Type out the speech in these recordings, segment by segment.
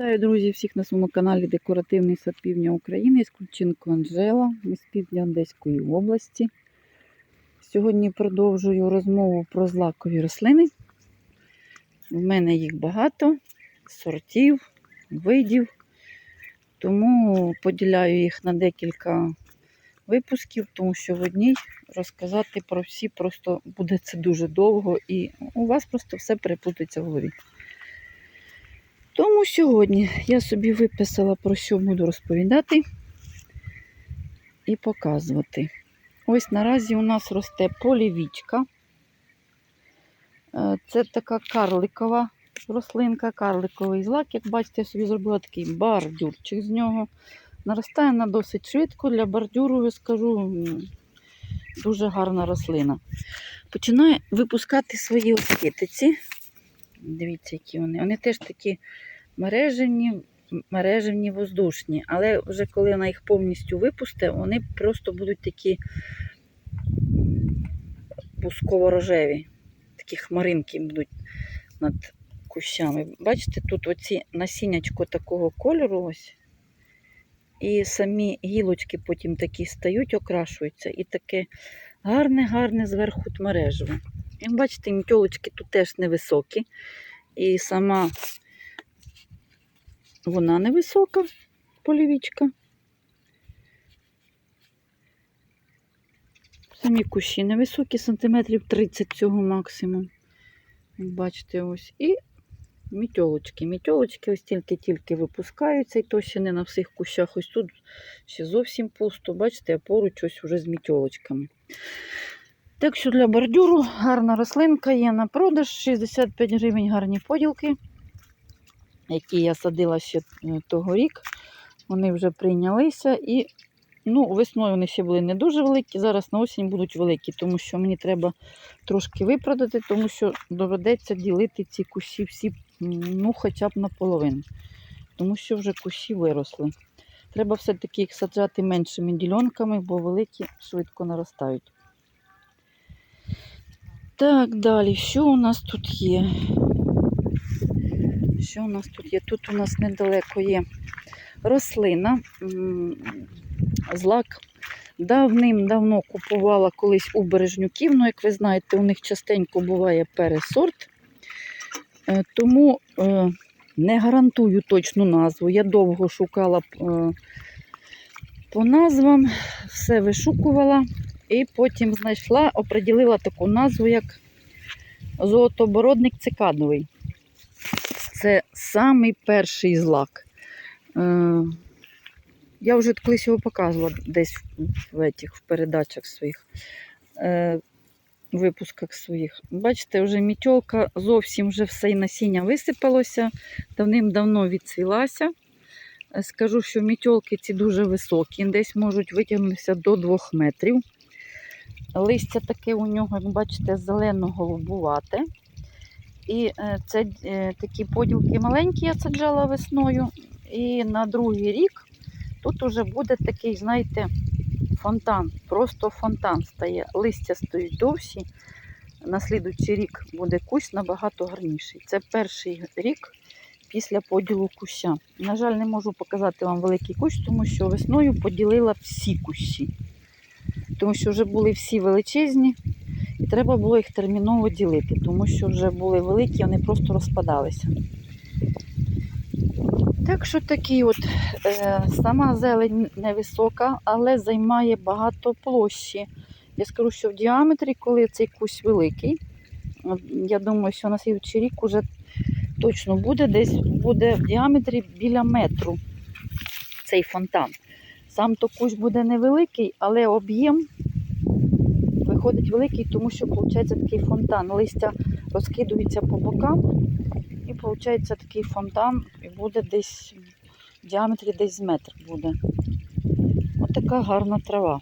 Вітаю, друзі, всіх на своєму каналі Декоративний сад Півдня України з Ключенко Анжела, ми з півдня Одеської області. Сьогодні продовжую розмову про злакові рослини. У мене їх багато, сортів, видів, тому поділяю їх на декілька випусків, тому що в одній розказати про всі просто буде це дуже довго і у вас просто все переплутається в голові. Тому сьогодні я собі виписала, про що буду розповідати і показувати. Ось наразі у нас росте полівічка. Е, Це така карликова рослинка, карликовий злак. Як бачите, я собі зробила такий бордюрчик з нього. Наростає вона досить швидко. Для бордюру, я скажу, дуже гарна рослина. Починає випускати свої ось китиці. Дивіться, які вони. Вони теж такі мережевні, мережевні воздушні. Але вже коли вона їх повністю випустить, вони просто будуть такі пусково-рожеві. Такі хмаринки будуть над кущами. Бачите, тут оці насіннячко такого кольору ось. І самі гілочки потім такі стають, окрашуються. І таке гарне-гарне зверху мережево. Як бачите, мітьолочки тут теж невисокі. І сама вона невисока, полівічка. Самі кущі невисокі, сантиметрів 30 цього максимум. Як бачите, ось. І мітьолочки. Мітьолочки ось тільки-тільки випускаються, і то ще не на всіх кущах. Ось тут ще зовсім пусто. Бачите, а поруч ось уже з мітьолочками. Так що для бордюру гарна рослинка є на продаж. 65 гривень гарні поділки, які я садила ще е, тогорік. Вони вже прийнялися і ну, весною вони ще були не дуже великі. Зараз на осінь будуть великі, тому що мені треба трошки випродати, тому що доведеться ділити ці кущі всі ну, хоча б наполовину. Тому що вже кущі виросли. Треба все-таки їх саджати меншими ділянками, бо великі швидко наростають. Так, далі, що у нас тут є? Що у нас тут є? Тут у нас недалеко є рослина. Злак давним-давно купувала колись у бережнюків. Ну, як ви знаєте, у них частенько буває пересорт. Е, Тому е, не гарантую точну назву. Я довго шукала е, по назвам, все вишукувала. І потім знайшла, оприділила таку назву, як золотобородник цикадовий. Це самий перший злак. Е, Я вже колись його показувала десь в, этих, в передачах своїх, е, випусках своїх. Бачите, вже мітьолка зовсім вже все і насіння висипалося, давним-давно відцвілася. Скажу, що мітьолки ці дуже високі, десь можуть витягнутися до 2 метрів. Листя таке у нього, як бачите, зелено-голубувате. І е, це е, такі поділки маленькі я саджала весною. І на другий рік тут уже буде такий, знаєте, фонтан. Просто фонтан стає. Листя стоїть довші. На слідуючий рік буде кущ набагато гарніший. Це перший рік після поділу куща. На жаль, не можу показати вам великий кущ, тому що весною поділила всі кущі тому що вже були всі величезні, і треба було їх терміново ділити, тому що вже були великі, вони просто розпадалися. Так що такі от е, сама зелень невисока, але займає багато площі. Я скажу, що в діаметрі, коли цей кущ великий, я думаю, що на слідчий рік уже точно буде, десь буде в діаметрі біля метру цей фонтан. Сам то кущ буде невеликий, але об'єм виходить великий, тому що виходить такий фонтан. Листя розкидується по бокам, і виходить такий фонтан, і буде десь в діаметрі десь метр буде. Ось така гарна трава.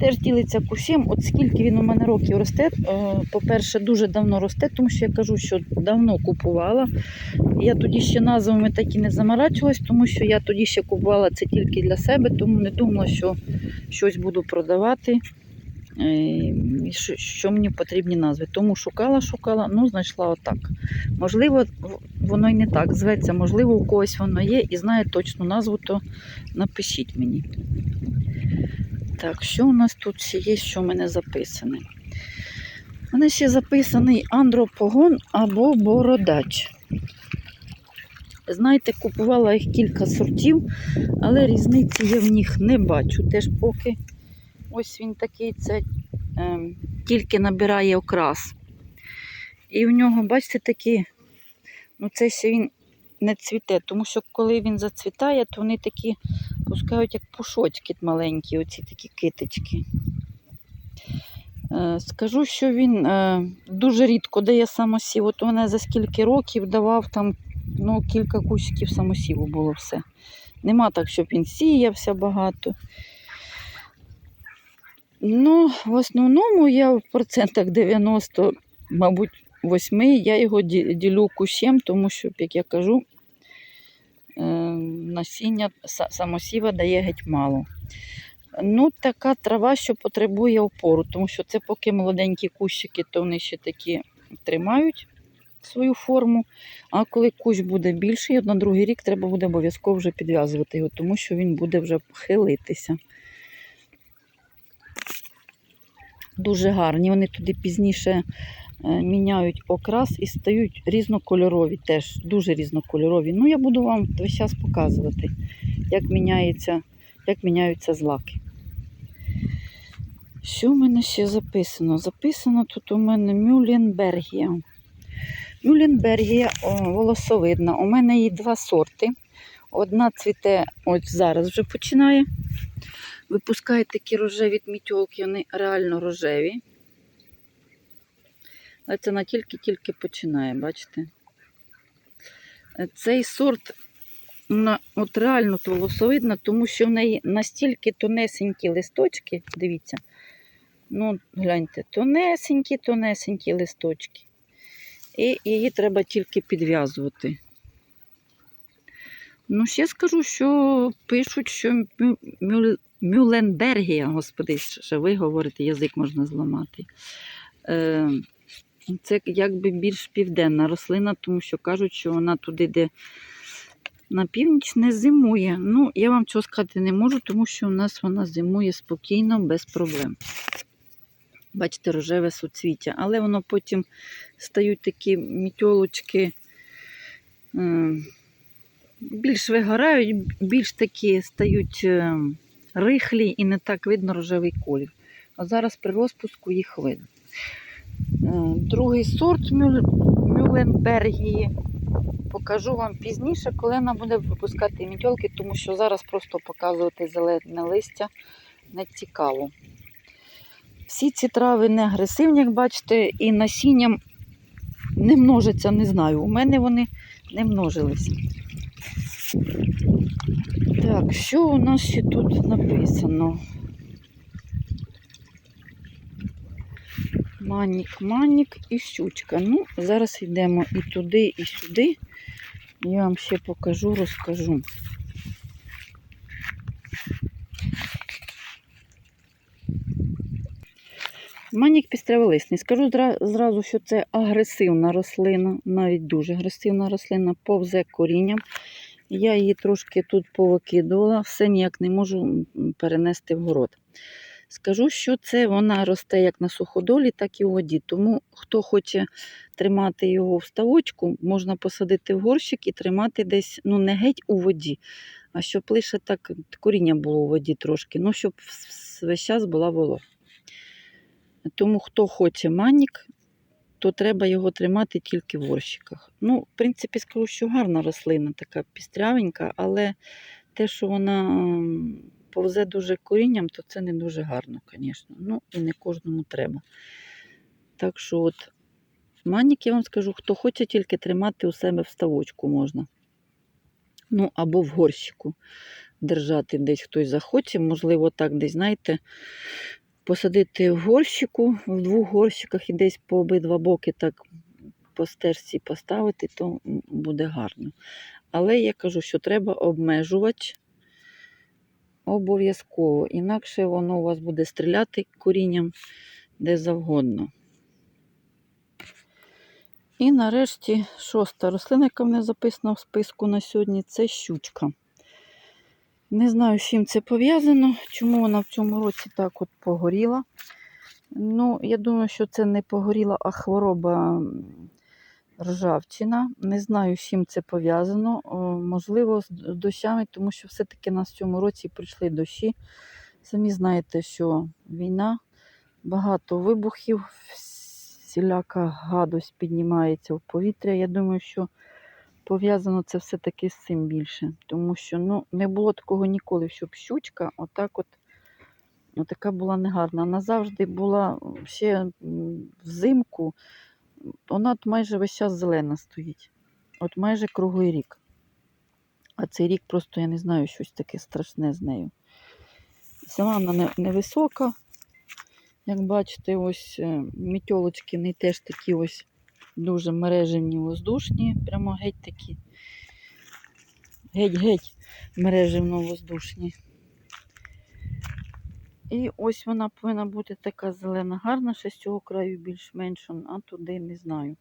Теж ділиться кущем, от скільки він у мене років росте. е, По-перше, дуже давно росте, тому що я кажу, що давно купувала. Я тоді ще назвами так і не заморачувалась, тому що я тоді ще купувала це тільки для себе, тому не думала, що щось буду продавати. е, що, мені потрібні назви. Тому шукала, шукала, ну, знайшла отак. Можливо, воно й не так зветься, можливо, у когось воно є і знає точну назву, то напишіть мені. Так, що у нас тут ще є, що в мене записане? У мене ще записаний андропогон або бородач. Знаєте, купувала їх кілька сортів, але різниці я в них не бачу. Теж поки ось він такий, це ем, тільки набирає окрас. І в нього, бачите, такі, ну це ще він не цвіте, тому що коли він зацвітає, то вони такі пускають як пушочки маленькі, оці такі китички. Е, Скажу, що він е, дуже рідко дає самосів. От у мене за скільки років давав там ну, кілька кущиків самосіву було все. Нема так, щоб він сіявся багато. Ну, в основному я в процентах 90, мабуть, 8 я його ділю кущем, тому що, як я кажу, е, насіння самосіва дає геть мало. Ну, така трава, що потребує опору, тому що це поки молоденькі кущики, то вони ще такі тримають свою форму. А коли кущ буде більший, на другий рік треба буде обов'язково вже підв'язувати його, тому що він буде вже хилитися. Дуже гарні. Вони туди пізніше міняють окрас і стають різнокольорові теж, дуже різнокольорові. Ну, я буду вам весь час показувати, як, міняється, як міняються злаки. Що в мене ще записано? Записано тут у мене. Мюлленбергія о, волосовидна. У мене її два сорти. Одна цвіте, ось зараз вже починає. Випускає такі рожеві мітьолки, вони реально рожеві. Але це вона тільки-тільки починає, бачите? Е, Цей сорт вона от реально волосовидна, тому що в неї настільки тонесенькі листочки, дивіться. Ну, гляньте, тонесенькі, тонесенькі листочки. І її треба тільки підв'язувати. Ну, ще скажу, що пишуть, що Мю- Мюл- господи, ще ви говорите, язик можна зламати. Е, це якби більш південна рослина, тому що кажуть, що вона туди, де на північ не зимує. Ну, я вам цього сказати не можу, тому що у нас вона зимує спокійно, без проблем. Бачите, рожеве суцвіття, але воно потім стають такі мітьолочки. е, більш вигорають, більш такі стають е, рихлі і не так видно рожевий колір. А зараз при розпуску їх видно. Е, Другий сорт Мюл- Мюлленбергії покажу вам пізніше, коли вона буде випускати мітьолки, тому що зараз просто показувати зелене листя не цікаво. Всі ці трави не агресивні, як бачите, і насінням не множаться, не знаю. У мене вони не множилися. Так, що у нас ще тут написано? Манік, манік і щучка. Ну, зараз йдемо і туди, і сюди. Я вам ще покажу, розкажу. Манік пістряволисний. Скажу зразу, що це агресивна рослина, навіть дуже агресивна рослина, повзе корінням. Я її трошки тут повикидувала, все ніяк не можу перенести в город. Скажу, що це вона росте як на суходолі, так і у воді. Тому хто хоче тримати його в ставочку, можна посадити в горщик і тримати десь, ну не геть у воді, а щоб лише так коріння було у воді трошки, ну щоб весь час була волога. Тому хто хоче манік, то треба його тримати тільки в горщиках. Ну, в принципі, скажу, що гарна рослина, така пістрявенька, але те, що вона повзе дуже корінням, то це не дуже гарно, звісно. Ну, і не кожному треба. Так що, от, манік, я вам скажу, хто хоче тільки тримати у себе в ставочку можна. Ну, або в горщику держати десь хтось захоче, можливо, так десь, знаєте, посадити в горщику, в двох горщиках і десь по обидва боки так по стежці поставити, то буде гарно. Але я кажу, що треба обмежувач. Обов'язково. Інакше воно у вас буде стріляти корінням де завгодно. І нарешті шоста рослина, яка в мене записана в списку на сьогодні, це щучка. Не знаю, з чим це пов'язано, чому вона в цьому році так от погоріла. Ну, я думаю, що це не погоріла, а хвороба ржавчина. Не знаю, з чим це пов'язано. Можливо, з дощами, тому що все-таки нас в цьому році прийшли дощі. Самі знаєте, що війна, багато вибухів, всіляка гадость піднімається в повітря. Я думаю, що пов'язано це все-таки з цим більше. Тому що ну, не було такого ніколи, щоб щучка отак от. Отака була негарна. Вона завжди була ще взимку, вона от майже весь час зелена стоїть. От майже круглий рік. А цей рік просто я не знаю щось таке страшне з нею. Сама вона невисока. Як бачите, ось е, мітьолочки в неї теж такі ось дуже мережевні, воздушні, прямо геть такі. Геть-геть мережевно воздушні. І ось вона повинна бути така зелена, гарна, ще з цього краю більш-менш, а туди не знаю.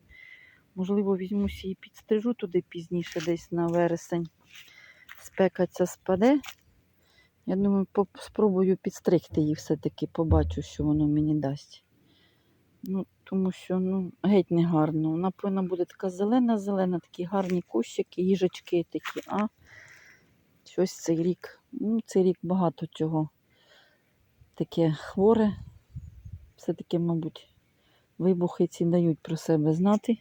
Можливо, візьмуся і підстрижу туди пізніше, десь на вересень. Спека ця спаде. Я думаю, спробую підстригти її все-таки, побачу, що воно мені дасть. Ну, тому що ну, геть не гарно. Вона повинна бути така зелена-зелена, такі гарні кущики, їжачки такі, а щось цей рік. Ну, цей рік багато чого таке хворе. Все-таки, мабуть, вибухи ці дають про себе знати.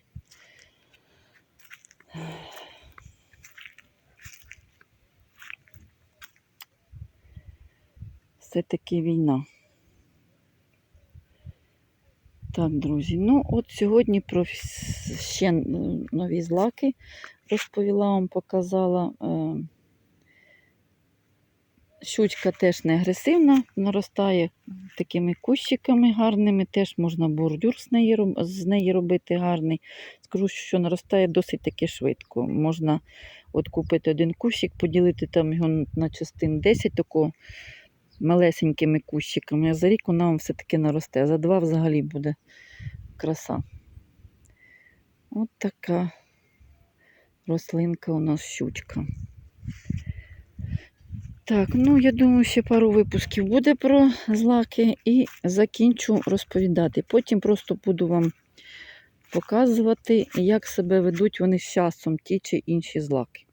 Все-таки війна. Так, друзі, ну от сьогодні про ще нові злаки розповіла вам, показала. Щучка теж не агресивна, наростає такими кущиками гарними, теж можна бордюр з неї, з неї робити гарний. Скажу, що наростає досить таки швидко. Можна от купити один кущик, поділити там його на частин 10 такого малесенькими кущиками, а за рік вона вам все-таки наросте. а За два взагалі буде краса. От така рослинка у нас щучка. Так, ну я думаю, ще пару випусків буде про злаки і закінчу розповідати. Потім просто буду вам показувати, як себе ведуть вони з часом, ті чи інші злаки.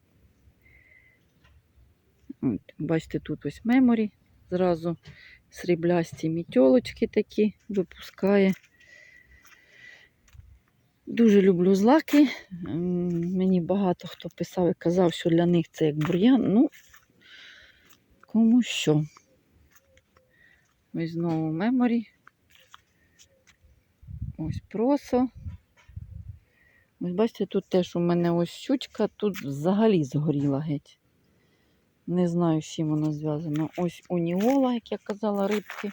От, бачите, тут ось меморі, зразу сріблясті мітьолочки такі випускає. Дуже люблю злаки. Мені багато хто писав і казав, що для них це як бур'ян. Ну, кому що. Ось знову меморі. Ось просо. Ось бачите, тут теж у мене ось щучка, тут взагалі згоріла геть. Не знаю, з чим воно зв'язано. Ось уніола, як я казала, рибки.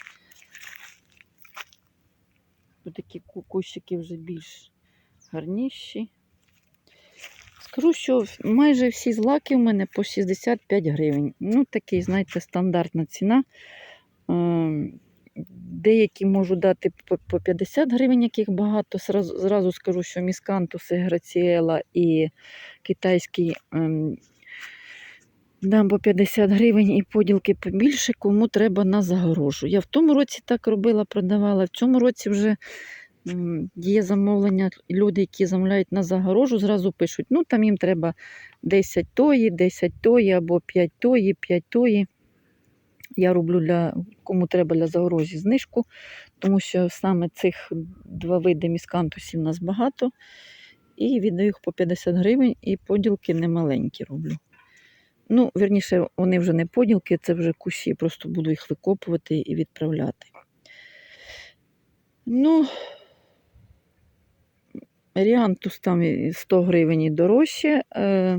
Тут такі кущики вже більш гарніші. Скажу, що майже всі злаки в мене по 65 гривень. Ну, такий, знаєте, стандартна ціна. Ем, Деякі можу дати по- по 50 гривень, яких багато. Зразу, зразу скажу, що міскантуси, граціела і китайський ем, дам по 50 гривень і поділки побільше, кому треба на загорожу. Я в тому році так робила, продавала. В цьому році вже є замовлення, люди, які замовляють на загорожу, зразу пишуть, ну там їм треба 10 тої, 10 тої або 5 тої, 5 тої. Я роблю для кому треба для загорожі знижку, тому що саме цих два види міскантусів у нас багато. І віддаю їх по 50 гривень, і поділки немаленькі роблю. Ну, верніше, вони вже не поділки, це вже кущі, просто буду їх викопувати і відправляти. Ну, Ріантус там 100 гривень і дорожче. Е,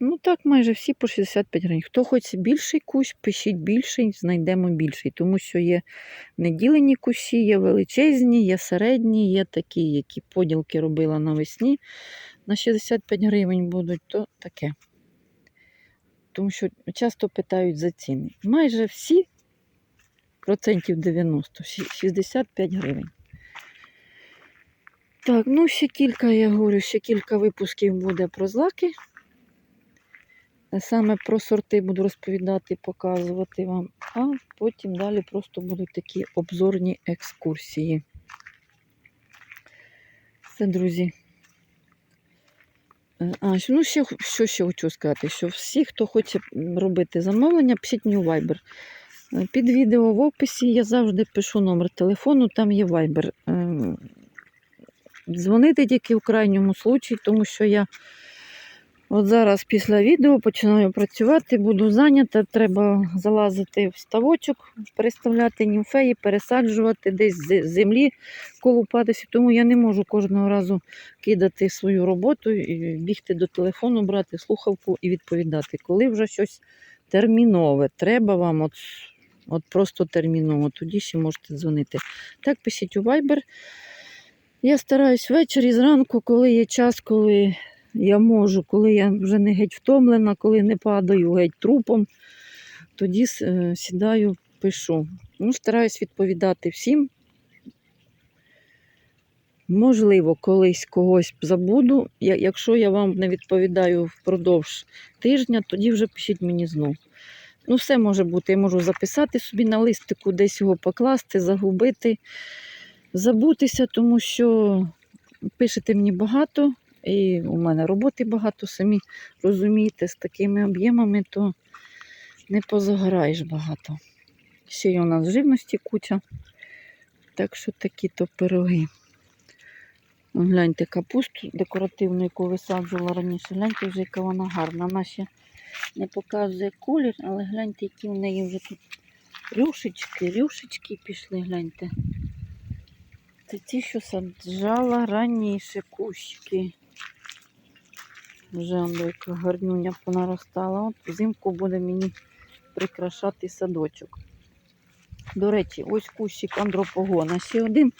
ну так, майже всі по 65 гривень. Хто хоче більший кущ, пишіть більший, знайдемо більший. Тому що є неділені кущі, є величезні, є середні, є такі, які поділки робила навесні. На 65 гривень будуть, то таке. тому що часто питають за ціни. Майже всі процентів 90, 65 гривень. Так, ну ще кілька, я говорю, ще кілька випусків буде про злаки. Саме про сорти буду розповідати, показувати вам, а потім далі просто будуть такі обзорні екскурсії. Все, друзі. Е, А, ну, ще, що ще хочу сказати, що всі, хто хоче робити замовлення, пишіть мені у Viber. Е, Під відео в описі я завжди пишу номер телефону, там є Viber. Дзвонити тільки в крайньому случаї, тому що я от зараз після відео починаю працювати, буду зайнята, треба залазити в ставочок, переставляти німфеї, пересаджувати десь з землі колупатися, тому я не можу кожного разу кидати свою роботу, і бігти до телефону, брати слухавку і відповідати. Коли вже щось термінове, треба вам от, от просто терміново, тоді ще можете дзвонити. Так, пишіть у Viber. Я стараюсь ввечері, зранку, коли є час, коли я можу, коли я вже не геть втомлена, коли не падаю геть трупом, тоді е, сідаю, пишу. Ну, стараюсь відповідати всім. Можливо, колись когось забуду. Якщо я вам не відповідаю впродовж тижня, тоді вже пишіть мені знов. Ну, все може бути. Я можу записати собі на листику, десь його покласти, загубити, забутися, тому що пишете мені багато, і у мене роботи багато, самі розумієте, з такими об'ємами, то не позагораєш багато. Ще й у нас живності куча. Так що такі то пироги. Гляньте капусту декоративну, яку висаджувала раніше. Гляньте вже, яка вона гарна. Вона ще не показує колір, але гляньте, які в неї вже тут рюшечки, рюшечки пішли, гляньте. Це ті, що саджала раніше кущики. Вже яка гарнюня понаростала. От взимку буде мені прикрашати садочок. До речі, ось кущик андропогона. Ще один.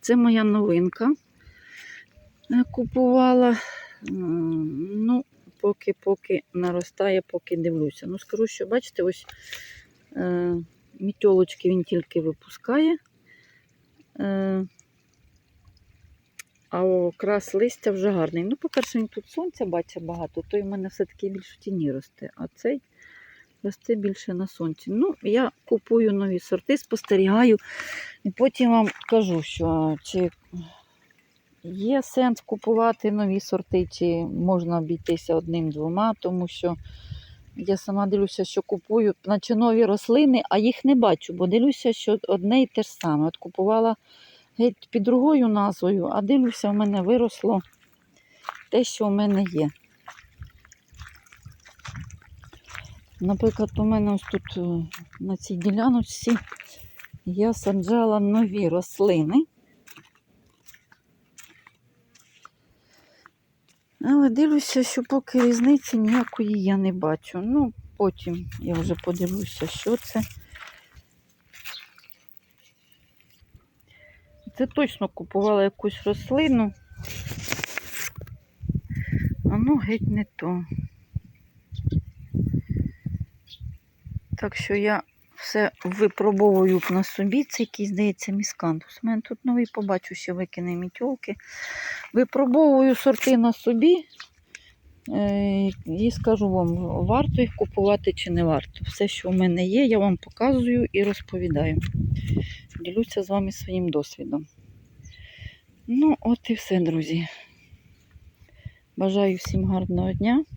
Це моя новинка. Е, Купувала. Ну, поки поки наростає, поки дивлюся. Ну, скажу, що бачите, ось е, мітьолочки він тільки випускає. Е, а окрас листя вже гарний. Ну, по-перше, він тут сонця бачить багато, той в мене все-таки більш в тіні росте, а цей росте більше на сонці. Ну, я купую нові сорти, спостерігаю, і потім вам кажу, що чи є сенс купувати нові сорти, чи можна обійтися одним-двома, тому що я сама дивлюся, що купую, наче нові рослини, а їх не бачу, бо дивлюся, що одне і те ж саме. От купувала геть під другою назвою, а дивлюся, в мене виросло те, що в мене є. Наприклад, у мене ось тут е, на цій діляночці я саджала нові рослини. Але дивлюся, що поки різниці ніякої я не бачу. Ну, потім я вже подивлюся, що це. Це точно купувала якусь рослину. А ну геть не то. Так що я все випробовую на собі. Це якийсь, здається, міскантус. У мене тут новий побачу, ще викине мітьолки. Випробовую сорти на собі. Е, І скажу вам, варто їх купувати чи не варто. Все, що в мене є, я вам показую і розповідаю. Ділюся з вами своїм досвідом. Ну, от і все, друзі. Бажаю всім гарного дня.